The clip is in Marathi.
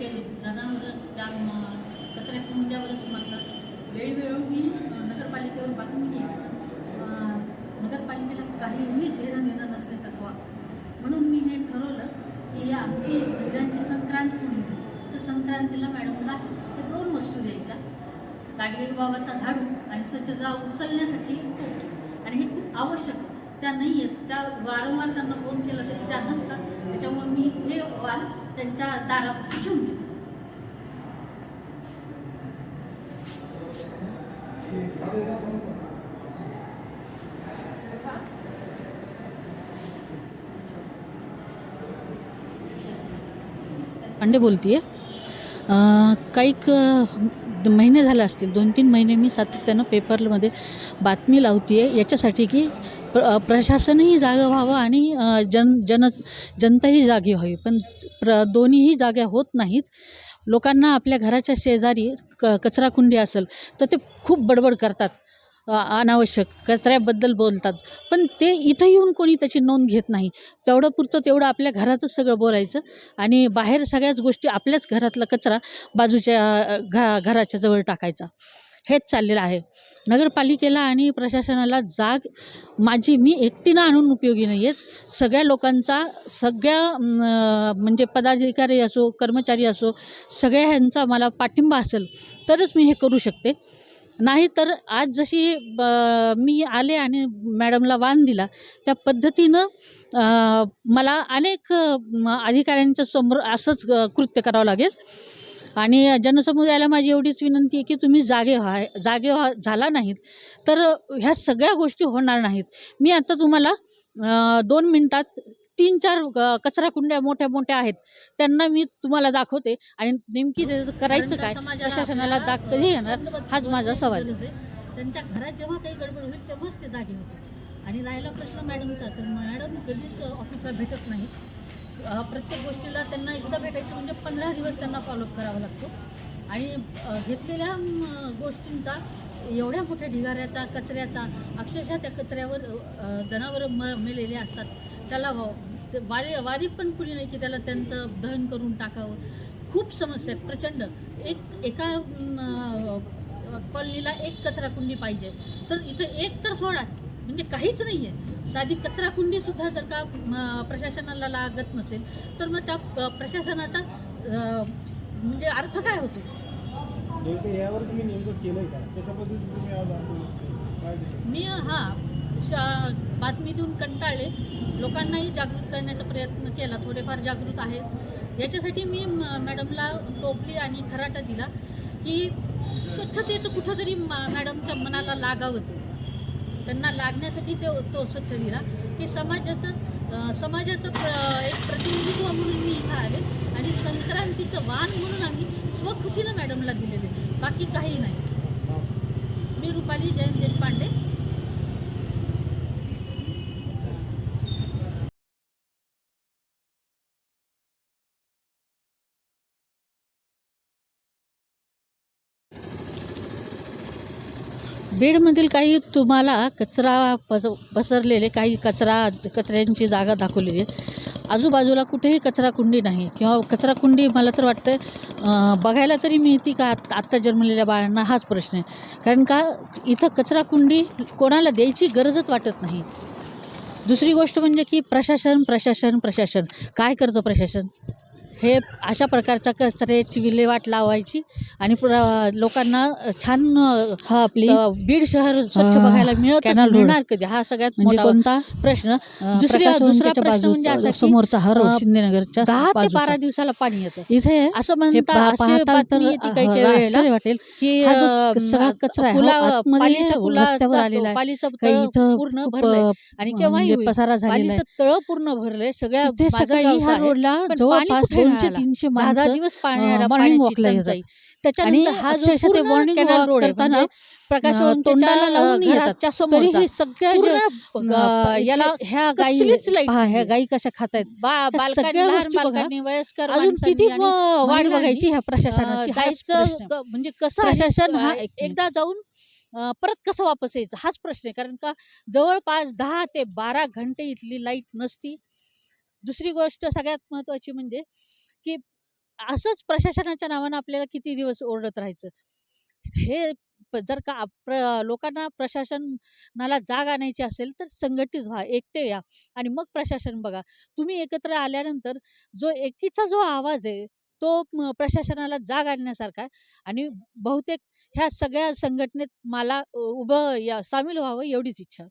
ते जनावरं त्या कचऱ्या कुंड्यावरच मागतात वेळोवेळी मी नगरपालिकेवर बातमी केली. नगरपालिकेला काहीही घेणं देणं नसल्यासारखं म्हणून मी हे ठरवलं की आमची महिलांची संक्रांत म्हणून तर संक्रांतीला मॅडमला ते दोन वस्तू द्यायच्या. गाडगे बाबाचा झाडू आणि स्वच्छता उचलण्यासाठी कोट आणि हे खूप आवश्यक. त्या नाही आहेत त्या वारंवार त्यांना फोन केला तरी त्या नसतात. त्याच्यामुळे मी हे वाल त्यांच्या दारापासून ठेवून दिले पांडे बोलतीये. काही महिने झाले असतील दोन तीन महिने मी सातत्यानं पेपरमध्ये बातमी लावते आहे याच्यासाठी की प्र प्रशासनही जागं व्हावं आणि जन जन जनताही जागी व्हावी. पण प्र दोन्हीही जाग्या होत नाहीत. लोकांना आपल्या घराच्या शेजारी क कचराकुंडी असेल तर ते खूप बडबड करतात. अनावश्यक कचऱ्याबद्दल बोलतात. पण ते इथं येऊन कोणी त्याची नोंद घेत नाही. तेवढं पुरतं तेवढं आपल्या घरातच सगळं बोलायचं आणि बाहेर सगळ्याच गोष्टी आपल्याच घरातला कचरा बाजूच्या घ घा घराच्या जवळ टाकायचा. हेच चाललेलं आहे. नगरपालिकेला आणि प्रशासनाला जाग माझी मी एकटीनं आणून उपयोगी नाही आहेत. सगळ्या लोकांचा सगळ्या म्हणजे पदाधिकारी असो कर्मचारी असो सगळ्या ह्यांचा मला पाठिंबा असेल तरच मी हे करू शकते. नाही तर आज जशी ब मी आले आणि मॅडमला वान दिला त्या पद्धतीनं मला अनेक अधिकाऱ्यांच्या समोर असंच कृत्य करावं लागेल. आणि जनसमुदायाला माझी एवढीच विनंती आहे की तुम्ही जागे व्हा जागे व्हा झाला नाहीत तर ह्या सगळ्या गोष्टी होणार नाहीत. मी आता तुम्हाला दोन मिनटात तीन चार कचरा कुंड्या मोठ्या मोठ्या आहेत त्यांना मी तुम्हाला दाखवते आणि नेमकी करायचं काय प्रशासनाला जाग कधी येणार हाच माझा सवाल. आहे. त्यांच्या घरात जेव्हा काही गडबड होईल तेव्हाच ते जागे होते आणि राहिला प्रश्न मॅडमचा तर मॅडम कधीच ऑफिसला भेटत नाही प्रत्येक गोष्टीला त्यांना एकदा भेटायचं म्हणजे पंधरा दिवस त्यांना फॉलोअप करावा लागतो. आणि घेतलेल्या गोष्टींचा एवढ्या मोठ्या ढिगाऱ्याचा कचऱ्याचा अक्षरशः त्या कचऱ्यावर जनावरं म मेलेले असतात. त्याला ते वारी वारी पण कुणी नाही की त्याला त्यांचं दहन करून टाकावं. खूप समस्या आहेत. प्रचंड. एक एका कॉलनीला एक कचरा कुंडी पाहिजे. तर इथं एक तर सोडा. म्हणजे काहीच नाही आहे साधी कचरा कुंडीसुद्धा जर का प्रशासनाला लागत नसेल तर मग त्या प्रशासनाचा म्हणजे अर्थ काय होतो? यावर तुम्ही नेमकं केलंय का? पद्धतीने तुम्ही आज? मी हा शा बातमी देऊन कंटाळले. लोकांनाही जागृत करण्याचा प्रयत्न केला थोडेफार जागृत आहेत याच्यासाठी मी मॅडमला टोपली आणि खराटा दिला की स्वच्छतेचं कुठंतरी मॅडमच्या मनाला लागावं ते. त्यांना लागण्यासाठी ते तो स्वच्छ दिला की समाजाचं समाजाचं प्र एक प्रतिनिधित्व म्हणून मी इथं आले आणि संक्रांतीचं वाण म्हणून आम्ही स्वखुशीनं मॅडमला दिलेले. बाकी काही नाही. मी रुपाली जयंत देशपांडे. बीडमधील काही तुम्हाला कचरा पस पसरलेले काही कचरा कचऱ्यांची जागा दाखवलेली आहे आजूबाजूला कुठेही कचरा कुंडी नाही. किंवा कचरा कुंडी मला तर वाटतं बघायला तरी मिळते का आत्ता आत्ता जन्मलेल्या बाळांना? हाच प्रश्न आहे. कारण का इथं कचरा कुंडी कोणाला द्यायची गरजच वाटत नाही. दुसरी गोष्ट म्हणजे की प्रशासन प्रशासन प्रशासन. काय करतं प्रशासन? हे अशा प्रकारच्या कचऱ्याची विल्हेवाट लावायची आणि लोकांना छान हा आपली बीड शहर स्वच्छ बघायला मिळत. मिळणार कधी? हा सगळ्यात म्हणजे मोठा कोणता? प्रश्न. दुसरी- दुसरा प्रश्न म्हणजे असा समोरचा हा रोड अं, शिंदेनगरच्या दहा ते. बारा दिवसाला पाणी येतं. इथे असं म्हणता पा- असे पाहताल बातमी तर येते काही अं, काही वेळेला आश्चर्य वाटेल. की सगळा कचरा पुलाचा पूर्ण भरलंय. अं, आणि केव्हाही म्हणजे. पसारा झालेला पालीचं तळ पूर्ण भरलंय. सगळ्या. रोडला जवळपास दोनशे? तीनशे दहा दिवस पाण्याची walkला येतात. त्याच्यानंतर हा जो ते करताना, प्रकाशवंतीच्या तोंडाला लावून येतात. तरीही सगळ्या याला ह्या गाई पहा ह्या. गाई कशा खात आहेत सगळ्या गोष्टी बघा. वयस्कर अजून किती आणि व- वाट महिलांनी, बघायची ह्या प्रशासनाची. क- म्हणजे कसं प्रशासन हा एकदा जाऊन परत कसं वापस यायचं हाच प्रश्न आहे कारण का जवळपास दहा ते बारा घंटे इथली लाइट नसती दुसरी गोष्ट सगळ्यात महत्त्वाची म्हणजे की असंच प्रशासनाच्या नावानं आपल्याला किती दिवस ओरडत राहायचं. हे प- जर का आप- प्र लोकांना प्रशासनाला जाग आणायची असेल तर संघटित व्हा एकटे या आणि मग प्रशासन बघा. तुम्ही एकत्र आल्यानंतर जो एकीचा जो आवाज आहे तो प्रशासनाला जाग आणण्यासारखा आहे आणि बहुतेक ह्या सगळ्या संघटनेत मला उभं या सामील व्हावं एवढीच इच्छा.